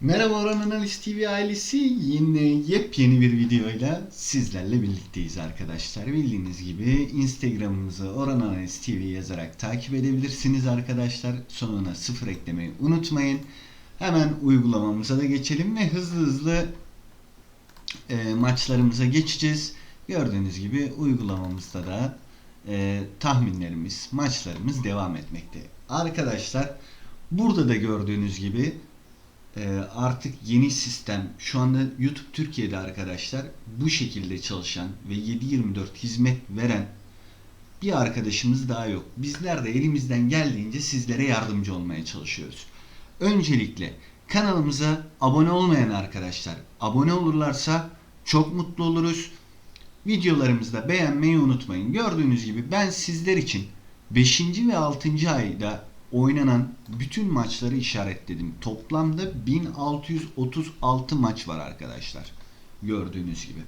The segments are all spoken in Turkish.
Merhaba Orhan Analiz TV ailesi yine yepyeni bir videoyla sizlerle birlikteyiz arkadaşlar. Bildiğiniz gibi Instagram'ımızı Orhan Analiz TV yazarak takip edebilirsiniz arkadaşlar. Sonuna sıfır eklemeyi unutmayın. Hemen uygulamamıza da geçelim ve hızlı hızlı e, maçlarımıza geçeceğiz. Gördüğünüz gibi uygulamamızda da e, tahminlerimiz, maçlarımız devam etmekte. Arkadaşlar burada da gördüğünüz gibi artık yeni sistem şu anda YouTube Türkiye'de arkadaşlar bu şekilde çalışan ve 7/24 hizmet veren bir arkadaşımız daha yok. Bizler de elimizden geldiğince sizlere yardımcı olmaya çalışıyoruz. Öncelikle kanalımıza abone olmayan arkadaşlar abone olurlarsa çok mutlu oluruz. Videolarımızı da beğenmeyi unutmayın. Gördüğünüz gibi ben sizler için 5. ve 6. ayda oynanan bütün maçları işaretledim. Toplamda 1636 maç var arkadaşlar. Gördüğünüz gibi.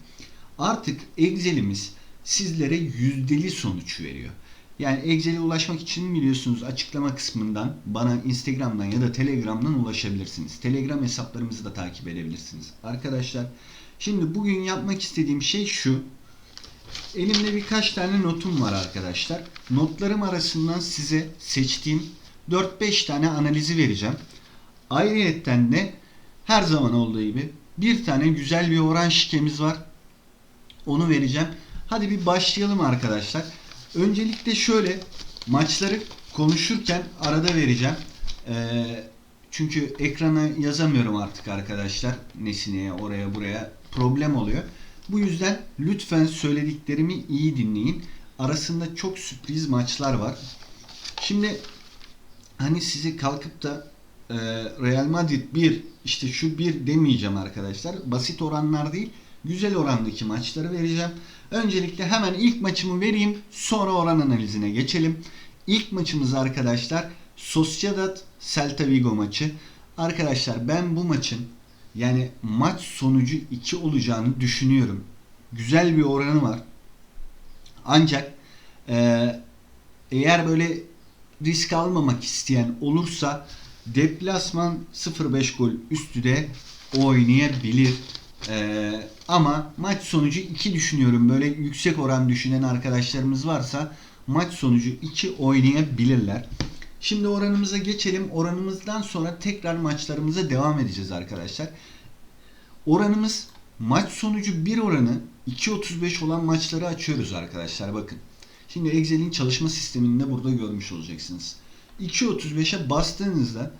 Artık Excel'imiz sizlere yüzdeli sonuç veriyor. Yani Excel'e ulaşmak için biliyorsunuz açıklama kısmından bana Instagram'dan ya da Telegram'dan ulaşabilirsiniz. Telegram hesaplarımızı da takip edebilirsiniz. Arkadaşlar şimdi bugün yapmak istediğim şey şu. Elimde birkaç tane notum var arkadaşlar. Notlarım arasından size seçtiğim 4-5 tane analizi vereceğim. Ayrıyetten de her zaman olduğu gibi bir tane güzel bir oran şikemiz var. Onu vereceğim. Hadi bir başlayalım arkadaşlar. Öncelikle şöyle maçları konuşurken arada vereceğim. Ee, çünkü ekrana yazamıyorum artık arkadaşlar. Nesineye oraya buraya problem oluyor. Bu yüzden lütfen söylediklerimi iyi dinleyin. Arasında çok sürpriz maçlar var. Şimdi hani size kalkıp da e, Real Madrid 1 işte şu 1 demeyeceğim arkadaşlar. Basit oranlar değil. Güzel orandaki maçları vereceğim. Öncelikle hemen ilk maçımı vereyim. Sonra oran analizine geçelim. İlk maçımız arkadaşlar Sociedad Celta Vigo maçı. Arkadaşlar ben bu maçın yani maç sonucu 2 olacağını düşünüyorum. Güzel bir oranı var. Ancak e, eğer böyle risk almamak isteyen olursa deplasman 0.5 gol üstü de oynayabilir. Ee, ama maç sonucu 2 düşünüyorum. Böyle yüksek oran düşünen arkadaşlarımız varsa maç sonucu 2 oynayabilirler. Şimdi oranımıza geçelim. Oranımızdan sonra tekrar maçlarımıza devam edeceğiz arkadaşlar. Oranımız maç sonucu 1 oranı 2.35 olan maçları açıyoruz arkadaşlar. Bakın. Şimdi Excel'in çalışma sistemini de burada görmüş olacaksınız. 2.35'e bastığınızda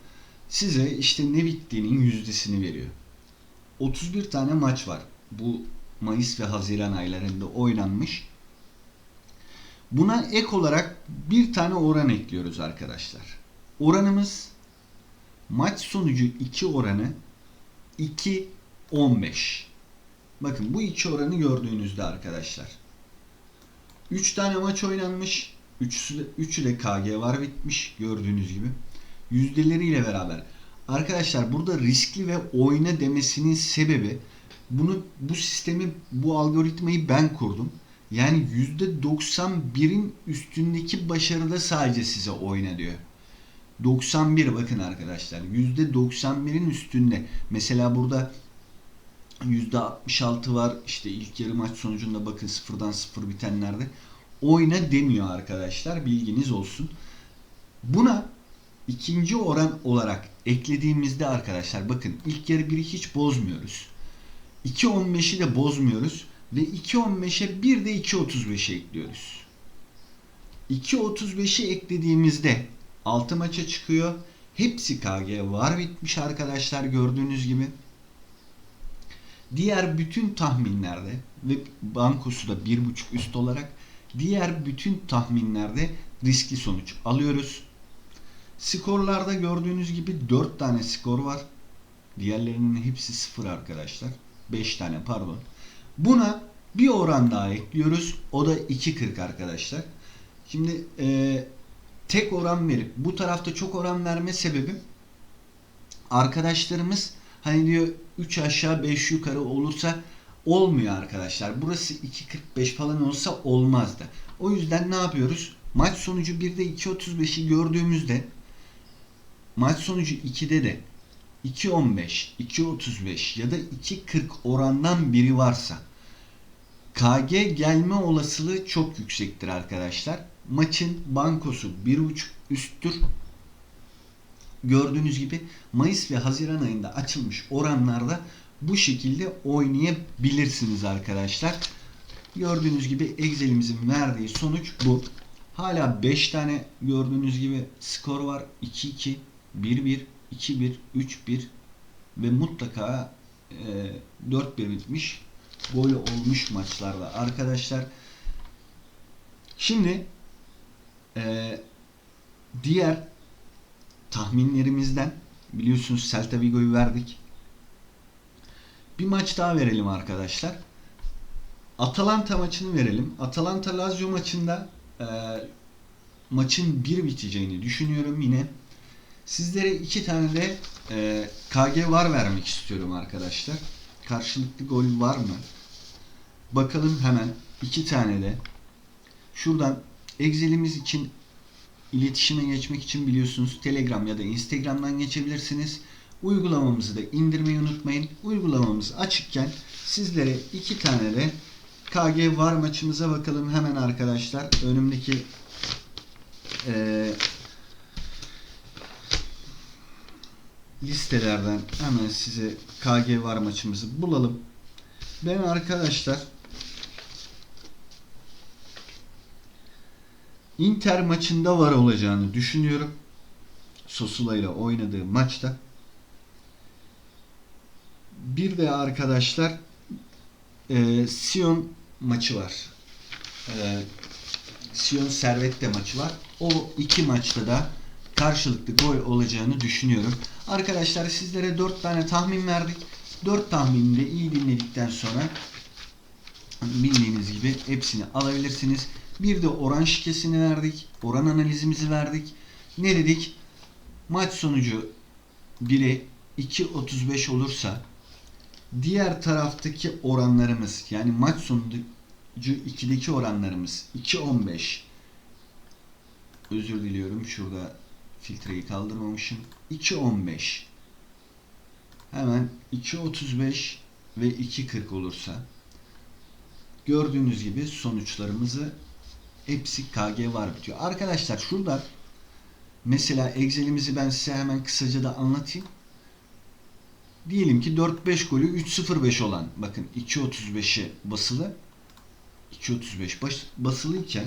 size işte ne bittiğinin yüzdesini veriyor. 31 tane maç var. Bu Mayıs ve Haziran aylarında oynanmış. Buna ek olarak bir tane oran ekliyoruz arkadaşlar. Oranımız maç sonucu 2 oranı 2.15. Bakın bu iki oranı gördüğünüzde arkadaşlar. 3 tane maç oynanmış. 3'ü de, 3'ü de KG var bitmiş gördüğünüz gibi. Yüzdeleriyle beraber. Arkadaşlar burada riskli ve oyna demesinin sebebi bunu bu sistemi bu algoritmayı ben kurdum. Yani %91'in üstündeki başarıda sadece size oyna diyor. 91 bakın arkadaşlar %91'in üstünde. Mesela burada %66 var. İşte ilk yarı maç sonucunda bakın sıfırdan sıfır bitenlerde oyna demiyor arkadaşlar. Bilginiz olsun. Buna ikinci oran olarak eklediğimizde arkadaşlar bakın ilk yarı biri hiç bozmuyoruz. 2.15'i de bozmuyoruz ve 2.15'e bir de 2.35'e ekliyoruz. 2.35'i eklediğimizde 6 maça çıkıyor. Hepsi KG var bitmiş arkadaşlar gördüğünüz gibi. Diğer bütün tahminlerde ve bankosu da 1.5 üst olarak diğer bütün tahminlerde riskli sonuç alıyoruz. Skorlarda gördüğünüz gibi 4 tane skor var. Diğerlerinin hepsi 0 arkadaşlar. 5 tane pardon. Buna bir oran daha ekliyoruz. O da 2.40 arkadaşlar. Şimdi e, tek oran verip bu tarafta çok oran verme sebebim arkadaşlarımız hani diyor 3 aşağı 5 yukarı olursa olmuyor arkadaşlar. Burası 2.45 falan olsa olmazdı. O yüzden ne yapıyoruz? Maç sonucu 1'de 2.35'i gördüğümüzde maç sonucu 2'de de 2.15, 2.35 ya da 2.40 orandan biri varsa KG gelme olasılığı çok yüksektir arkadaşlar. Maçın bankosu 1.5 üsttür. Gördüğünüz gibi Mayıs ve Haziran ayında açılmış oranlarda bu şekilde oynayabilirsiniz arkadaşlar. Gördüğünüz gibi Excel'imizin verdiği sonuç bu. Hala 5 tane gördüğünüz gibi skor var. 2-2, 1-1, 2-1, 3-1 ve mutlaka e, 4-1 bitmiş. Gol olmuş maçlarda arkadaşlar. Şimdi e, diğer tahminlerimizden biliyorsunuz Celta Vigo'yu verdik. Bir maç daha verelim arkadaşlar. Atalanta maçını verelim. Atalanta Lazio maçında e, maçın bir biteceğini düşünüyorum yine. Sizlere iki tane de e, KG var vermek istiyorum arkadaşlar. Karşılıklı gol var mı? Bakalım hemen iki tane de. Şuradan Excel'imiz için iletişime geçmek için biliyorsunuz Telegram ya da Instagram'dan geçebilirsiniz. Uygulamamızı da indirmeyi unutmayın. Uygulamamız açıkken sizlere iki tane de KG var maçımıza bakalım hemen arkadaşlar. Önümdeki eee listelerden hemen size KG var maçımızı bulalım. Ben arkadaşlar Inter maçında var olacağını düşünüyorum. Sosula ile oynadığı maçta. Bir de arkadaşlar e, Sion maçı var. E, Sion Servette maçı var. O iki maçta da karşılıklı gol olacağını düşünüyorum. Arkadaşlar sizlere 4 tane tahmin verdik. 4 tahmini de iyi dinledikten sonra bildiğiniz gibi hepsini alabilirsiniz. Bir de oran şikesini verdik. Oran analizimizi verdik. Ne dedik? Maç sonucu 1'e 2.35 olursa diğer taraftaki oranlarımız yani maç sonucu 2'deki oranlarımız 2.15 özür diliyorum şurada filtreyi kaldırmamışım 2.15 hemen 2.35 ve 2.40 olursa gördüğünüz gibi sonuçlarımızı hepsi KG var bitiyor. Arkadaşlar şurada mesela Excel'imizi ben size hemen kısaca da anlatayım. Diyelim ki 4-5 golü 3-0-5 olan bakın 2.35'e basılı 2.35 bas, basılıyken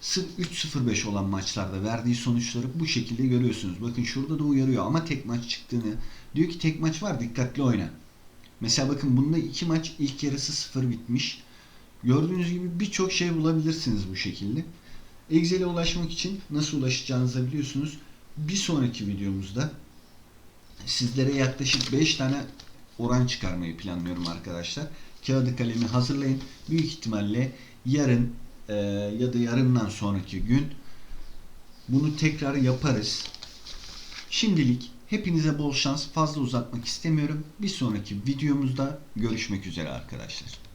sırf 3-0-5 olan maçlarda verdiği sonuçları bu şekilde görüyorsunuz. Bakın şurada da uyarıyor ama tek maç çıktığını diyor ki tek maç var dikkatli oyna. Mesela bakın bunda iki maç ilk yarısı 0 bitmiş. Gördüğünüz gibi birçok şey bulabilirsiniz bu şekilde. Excel'e ulaşmak için nasıl ulaşacağınızı biliyorsunuz. Bir sonraki videomuzda sizlere yaklaşık 5 tane oran çıkarmayı planlıyorum arkadaşlar. Kağıdı kalemi hazırlayın. Büyük ihtimalle yarın e, ya da yarından sonraki gün bunu tekrar yaparız. Şimdilik hepinize bol şans. Fazla uzatmak istemiyorum. Bir sonraki videomuzda görüşmek üzere arkadaşlar.